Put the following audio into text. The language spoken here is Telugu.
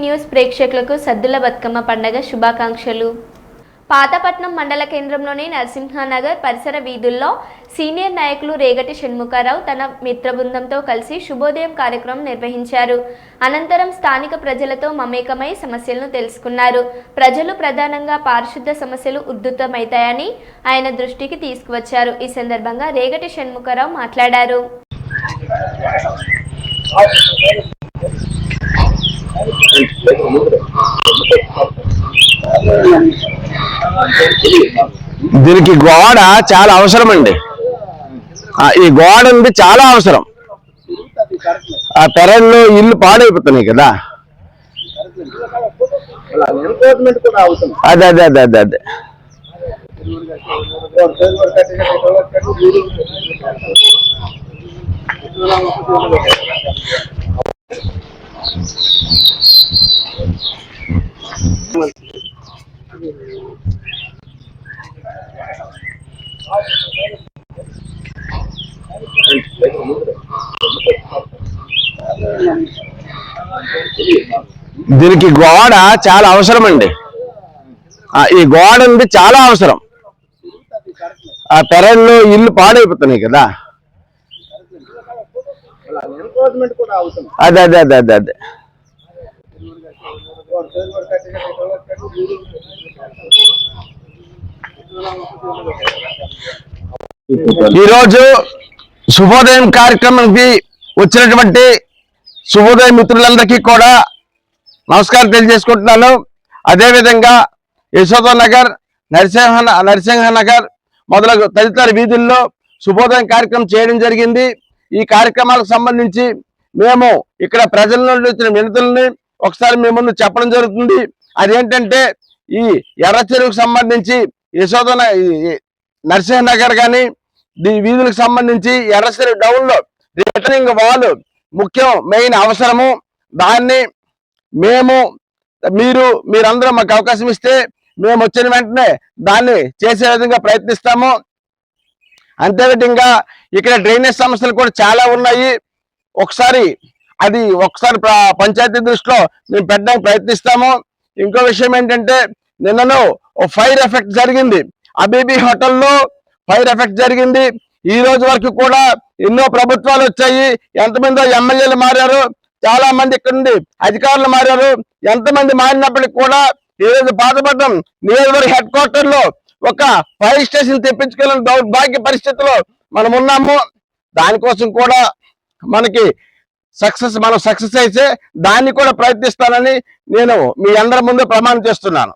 న్యూస్ ప్రేక్షకులకు సద్దుల బతుకమ్మ పండగ శుభాకాంక్షలు. పాతపట్నం మండల కేంద్రంలోని నరసింహానగర్ పరిసర వీధుల్లో సీనియర్ నాయకులు రేగటి షణ్ముఖారావు తన మిత్రబృందంతో కలిసి శుభోదయం కార్యక్రమం నిర్వహించారు. అనంతరం స్థానిక ప్రజలతో మమేకమై సమస్యలను తెలుసుకున్నారు. ప్రజలు ప్రధానంగా పారిశుద్ధ సమస్యలు ఉద్ధృతమవుతాయని ఆయన దృష్టికి తీసుకువచ్చారు. ఈ సందర్భంగా రేగటి షణ్ముఖారావు మాట్లాడారు. దీనికి గోడ చాలా అవసరం అండి ఈ గోడ ఉంది చాలా అవసరం. ఆ పెరల్లో ఇల్లు పాడైపోతున్నాయి కదా. అదే అదే అదే అదే అదే. దీనికి గోడ చాలా అవసరం అండి ఈ గోడ ఉంది చాలా అవసరం. ఆ పెరల్లో ఇల్లు పాడైపోతున్నాయి కదా. అదే అదే అదే అదే అదే. ఈరోజు శుభోదయం కార్యక్రమానికి వచ్చినటువంటి శుభోదయ మిత్రులందరికీ కూడా నమస్కారం తెలియజేసుకుంటున్నాను. అదేవిధంగా యశోద నగర్ నరసింహ నరసింహ నగర్ మొదలగు తదితర వీధుల్లో శుభోదయం కార్యక్రమం చేయడం జరిగింది. ఈ కార్యక్రమాలకు సంబంధించి మేము ఇక్కడ ప్రజల నుండి వచ్చిన వినతుల్ని ఒకసారి మీ ముందు చెప్పడం జరుగుతుంది. అదేంటంటే ఈ ఎర్ర చెరువుకు సంబంధించి యశోద ఈ- నరసింహ నగర్ కానీ ఈ వీధులకు సంబంధించి ఎర్ర చెరువు డౌన్లో రిటర్నింగ్ వాల్ ముఖ్యం మెయిన్ అవసరము. దాన్ని మేము మీరు మీరందరూ మాకు అవకాశం ఇస్తే మేము వచ్చిన వెంటనే దాన్ని చేసే విధంగా ప్రయత్నిస్తాము. అంతేవిధంగా ఇక్కడ డ్రైనేజ్ సమస్యలు కూడా చాలా ఉన్నాయి. ఒకసారి అది ఒకసారి పంచాయతీ దృష్టిలో మేము పెట్టడానికి ప్రయత్నిస్తాము. ఇంకో విషయం ఏంటంటే నిన్నను ఫైర్ ఎఫెక్ట్ జరిగింది. అబీబీ హోటల్లో ఫైర్ ఎఫెక్ట్ జరిగింది. ఈ రోజు వరకు కూడా ఎన్నో ప్రభుత్వాలు వచ్చాయి. ఎంతమందో ఎమ్మెల్యేలు మారారు. చాలా మంది ఇక్కడ నుండి అధికారులు మారారు. ఎంతమంది మారినప్పటికీ కూడా ఈ రోజు పాతపట్నం నియోజకవర్గ హెడ్ క్వార్టర్లో ఒక ఫైర్ స్టేషన్ తెప్పించుకెళ్ళిన దౌర్భాగ్య పరిస్థితిలో మనం ఉన్నాము దానికోసం కూడా మనకి సక్సెస్ మనం సక్సెస్ అయితే దాన్ని కూడా ప్రయత్నిస్తానని నేను మీ అందరి ముందు ప్రమాణం చేస్తున్నాను.